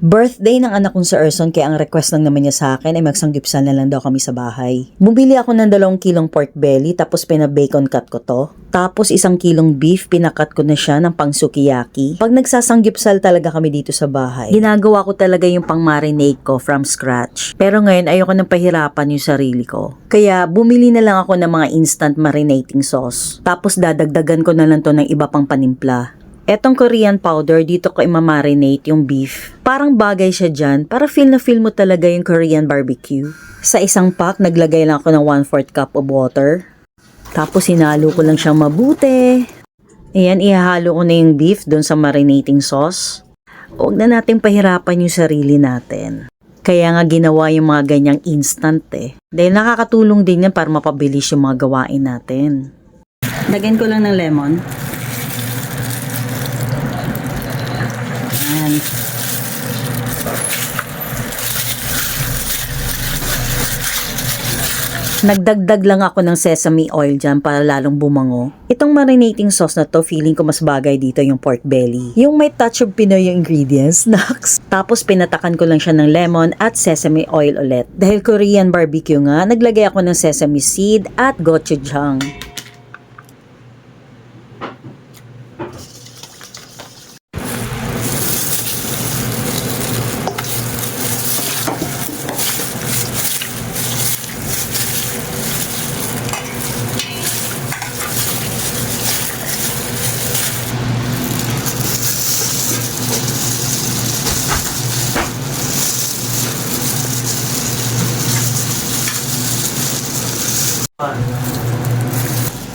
Birthday ng anak kong si Erson kaya ang request lang naman niya sa akin ay magsanggipsal na lang daw kami sa bahay. Bumili ako ng dalawang kilong pork belly tapos pina-bacon cut ko to. Tapos isang kilong beef, pinakat ko na siya ng pang sukiyaki. Pag nagsasanggipsal talaga kami dito sa bahay, ginagawa ko talaga yung pang marinate ko from scratch. Pero ngayon ayoko nang pahirapan yung sarili ko. Kaya bumili na lang ako ng mga instant marinating sauce. Tapos dadagdagan ko na lang to ng iba pang panimpla. Etong Korean powder, dito ko imamarinate yung beef. Parang bagay siya dyan, para feel na feel mo talaga yung Korean barbecue. Sa isang pack, naglagay lang ako ng 1-4 cup of water. Tapos sinalo ko lang siyang mabuti. Ayan, ihahalo ko na yung beef doon sa marinating sauce. Huwag na natin pahirapan yung sarili natin. Kaya nga ginawa yung mga ganyang instant eh. Dahil nakakatulong din yan para mapabilis yung mga gawain natin. Lagyan ko lang ng lemon. Ayan. Nagdagdag lang ako ng sesame oil dyan para lalong bumango. Itong marinating sauce na to, feeling ko mas bagay dito yung pork belly. Yung may touch of Pinoy yung ingredients, snacks. Tapos pinatakan ko lang siya ng lemon at sesame oil ulit. Dahil Korean barbecue nga, naglagay ako ng sesame seed at gochujang.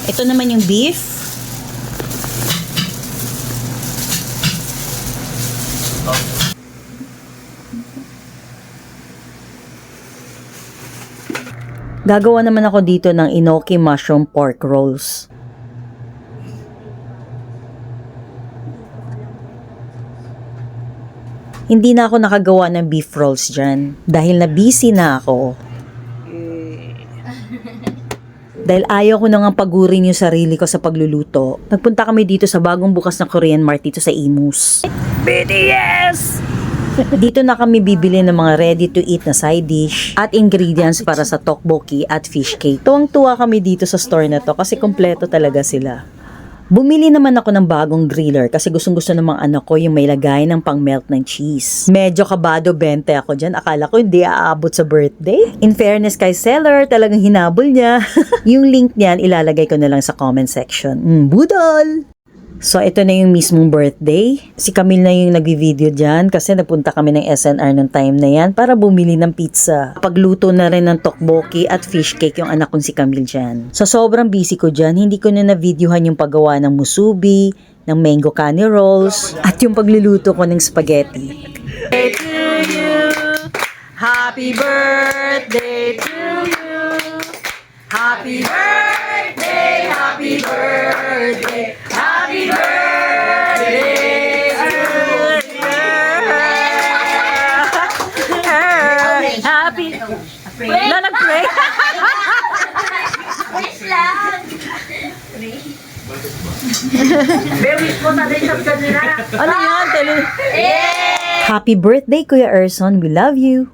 Ito naman yung beef. Gagawa naman ako dito ng inoki mushroom pork rolls. Hindi na ako nakagawa ng beef rolls dyan dahil na busy na ako. Dahil ayaw ko nang pagurin yung sarili ko sa pagluluto, nagpunta kami dito sa bagong bukas na Korean Mart dito sa Imus. BTS! dito na kami bibili ng mga ready-to-eat na side dish at ingredients para sa tteokbokki at fish cake. Tuwang-tuwa kami dito sa store na to kasi kompleto talaga sila. Bumili naman ako ng bagong griller kasi gustong gusto ng mga anak ko yung may lagay ng pang melt ng cheese. Medyo kabado 20 ako dyan. Akala ko hindi aabot sa birthday. In fairness kay seller, talagang hinabol niya. yung link niyan ilalagay ko na lang sa comment section. Mm, budol! So, ito na yung mismong birthday. Si Camille na yung nagvi-video dyan kasi napunta kami ng SNR ng time na yan para bumili ng pizza. Pagluto na rin ng tteokbokki at fish cake yung anak kong si Camille dyan. So, sobrang busy ko dyan, hindi ko na na-videohan yung paggawa ng musubi, ng mango canny rolls, at yung pagluluto ko ng spaghetti. Happy birthday Happy. Na nag-pray? Wish lang. Ano yan? Tele- Happy birthday, Kuya Erson. We love you.